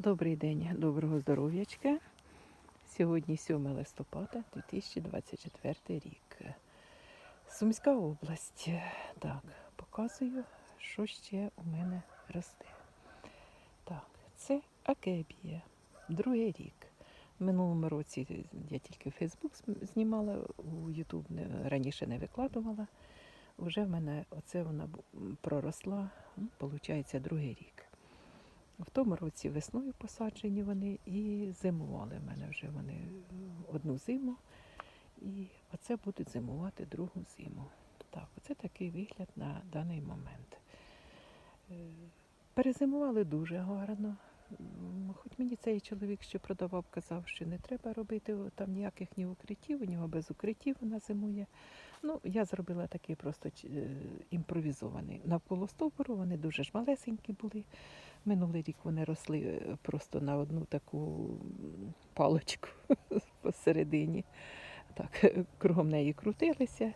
Добрий день, доброго здоров'ячка. Сьогодні 7 листопада 2024 рік. Сумська область. Так, показую, що ще у мене росте. Так, це акебія. Другий рік. В минулому році я тільки Фейсбук знімала, у Ютуб раніше не викладувала. Вже в мене оце вона проросла, виходить, другий рік. В тому році весною посаджені вони і зимували в мене вже вони е, одну зиму. І оце будуть зимувати другу зиму. Так, оце такий вигляд на даний момент. Е, Перезимували дуже гарно. Хоч мені цей чоловік, що продавав, казав, що не треба робити там ніяких ні укриттів, у нього без укриттів вона зимує. Ну, я зробила такий просто е, імпровізований. Навколо стовбуру вони дуже ж малесенькі були. Минулий рік вони росли е, просто на одну таку м, паличку посередині. Так, кругом неї крутилися.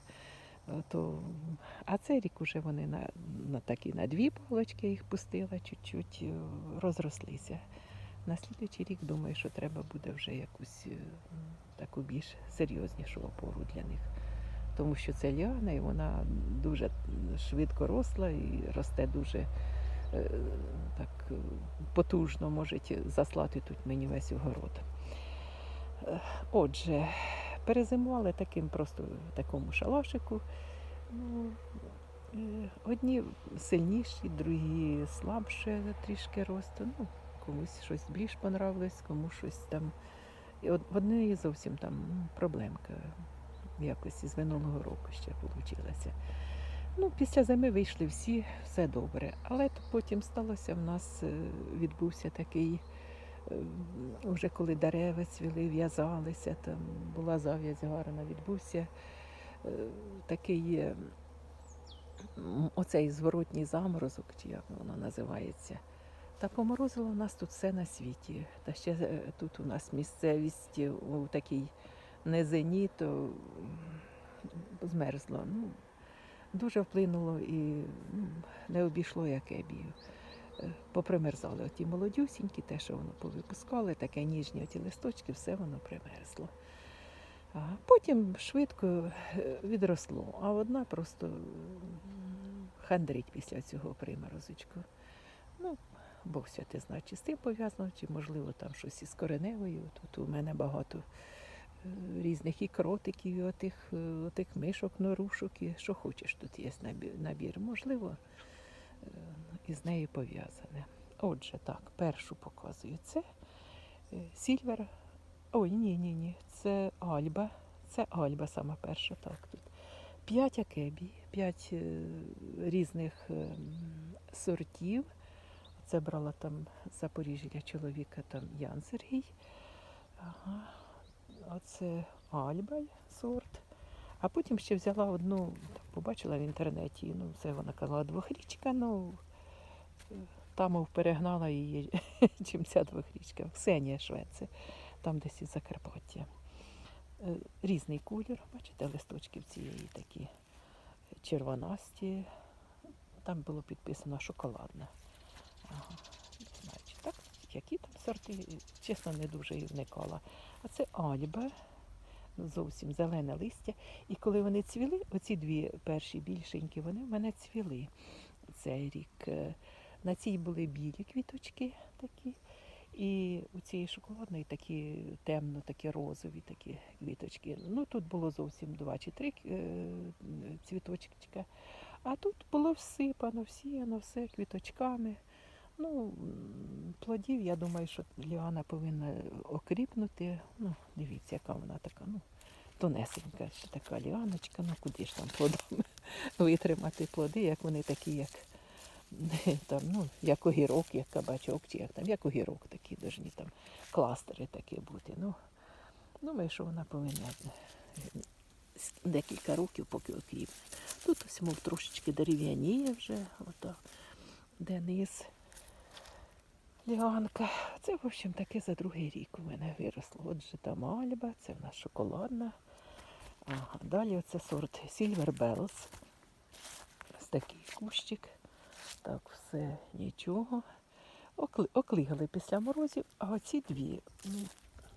Е, То, а цей рік уже вони на, на такі на дві палочки їх пустила, чуть-чуть е, розрослися. На слідуючий рік думаю, що треба буде вже якусь таку більш серйознішу опору для них. Тому що це ліана, і вона дуже швидко росла і росте дуже так е, потужно, може заслати тут мені весь огород. Е, Отже, перезимували таким просто в такому шалашику. Ну, е, одні сильніші, другі слабше трішки росту. Ну, комусь щось більш понравилось, комусь щось там. І в одної зовсім там проблемка якось із минулого року ще вийшла. Ну, після зими вийшли всі, все добре. Але потім сталося, в нас е, відбувся такий, е, вже коли дерева цвіли, в'язалися, там була зав'язь гарна, відбувся е, такий оцей зворотній заморозок, чи як воно називається. Та поморозило в нас тут все на світі. Та ще тут у нас місцевість у такій низині, то змерзло. Ну, дуже вплинуло і ну, не обійшло якебію. Е, Попримерзали оті молодюсінькі, те, що воно повипускали, таке ніжні оті листочки, все воно примерзло. А потім швидко е, відросло, а одна просто хандрить після цього приморозочку. Ну, Бог святи знає, чи з тим пов'язано, чи можливо там щось із кореневою. Тут у мене багато різних і кротиків, і отих, е, отих мишок, норушок, і що хочеш тут є набір. Можливо, е, із нею пов'язане. Отже, так, першу показую. Це е, сільвер. Ой, ні, ні. Це Альба. Це Альба сама перша. Так, тут. П'ять акебій, п'ять різних е, сортів. Це брала там Запоріжжя чоловіка там Ян Сергій. Оце Альбаль сорт. А потім ще взяла одну, побачила в інтернеті, ну, це вона казала двохрічка, ну там перегнала її, чим ця двохрічка. Ксенія Швеце, там десь із Закарпаття. Е, Різний колір, бачите, листочки в цієї такі червонасті. Там було підписано шоколадна. Ага, не знаю, чи так, які там сорти, чесно, не дуже і вникала. А це Альба, зовсім зелене листя. І коли вони цвіли, оці дві перші більшенькі, вони в мене цвіли цей рік. Е, На цій були білі квіточки такі. І у цієї шоколадної такі темно, такі розові такі квіточки. Ну тут було зовсім два чи три е, цвіточка. А тут було всипано, всіяно, все квіточками. Ну, плодів, я думаю, що Ліана повинна окріпнути. Ну, дивіться, яка вона така, ну, тонесенька, ще така ліаночка, ну куди ж там плодами витримати плоди, як вони такі, як там, ну, як огірок, як кабачок, чи як там, як огірок такі должні там кластери такі бути. Ну, думаю, що вона повинна е, декілька років, поки окріпне. Тут ось мов трошечки дерев'яніє вже, отак, де низ. Ліанка. Це, в общем, таке за другий рік у мене виросло. Отже, там Альба, це в нас шоколадна. Ага, далі оце сорт Silver Bells. Ось такий кущик. Так, все нічого. окли, оклигали після морозів, а оці дві ну,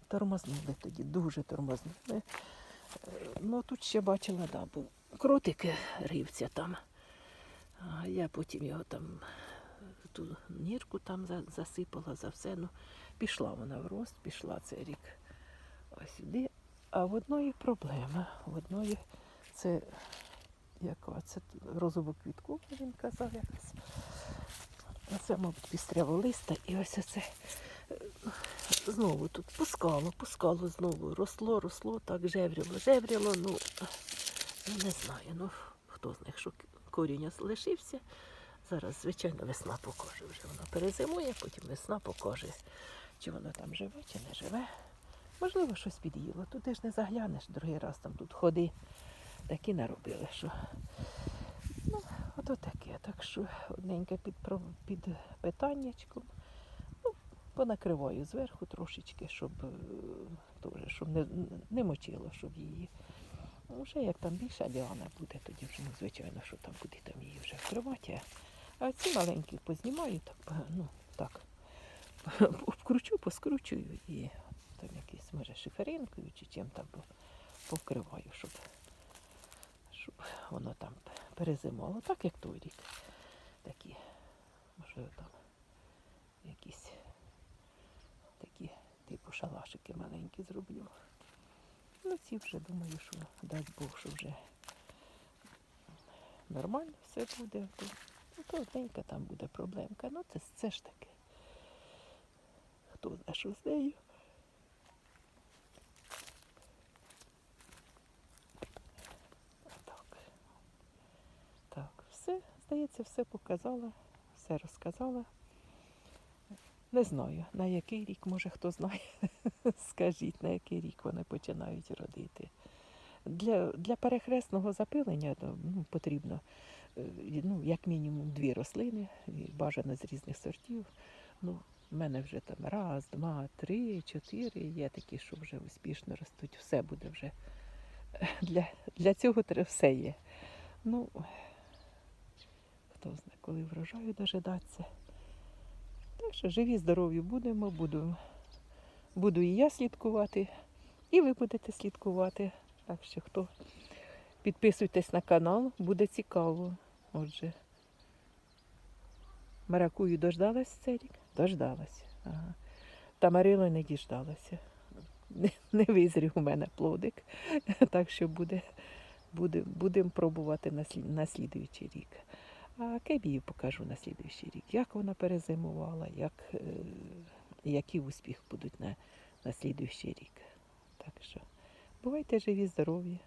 тормознули тоді, дуже тормознули. Е, Ну, тут ще бачила, да, був кротик ривця там. А я потім його там ту нірку там засипала за все. Ну, пішла вона в рост, пішла цей рік ось сюди. А в одної проблема. В одної це яка? Це розову квітку, він казав якось. Оце, мабуть, пістряволиста. І ось оце е, знову тут пускало, пускало знову. Росло, росло, так жевріло, жевріло. Ну, ну не знаю. Ну, хто з них, що корінь ось лишився. Зараз, звичайно, весна покаже вже. Воно перезимує, потім весна покаже, чи воно там живе, чи не живе. Можливо, щось під'їло. Туди ж не заглянеш другий раз там тут ходи. Такі наробили, що. Ну, ото таке. Так що одненьке під, під питаннячком. Ну, понакриваю зверху трошечки, щоб, е, теж, щоб не, не мочило, щоб її. Ну, Вже як там більша діана буде, тоді вже, ну, звичайно, що там куди там її вже вкривати. А ці маленькі познімаю, так, е, ну, так, вкручу, поскручую і там якийсь, може, шиферинкою чи чим там по- повкриваю, щоб, щоб воно там перезимало. Так, як той рік. Такі, можливо, там якісь такі, типу шалашики маленькі зроблю. Ну, ці вже думаю, що дасть Бог, що вже нормально все буде. То, ну, там буде проблемка. Ну, це, це ж таке. Хто знає, що з нею. Так. Так, все, здається, все показала, все розказала. Не знаю, на який рік, може хто знає. Скажіть, на який рік вони починають родити. Для, для перехресного запилення ну, потрібно ну, як мінімум дві рослини, бажано з різних сортів. Ну, в мене вже там раз, два, три, чотири. Є такі, що вже успішно ростуть. Все буде вже. Для, для цього все є. Ну, хто знає, коли врожаю дожидатися. Так що живі, здорові будемо, буду, буду і я слідкувати, і ви будете слідкувати. Так що хто підписуйтесь на канал, буде цікаво. Отже. Маракую дождалась цей рік? Дождалась. Ага. Тамарило не діждалася. Не, не визрів у мене плодик. Так що буде, буде, будемо пробувати на, слід, на слідуючий рік. А кебію покажу на слідуючий рік, як вона перезимувала, як, е, які успіхи будуть на, на слідуючий рік. Так що бувайте живі, здорові.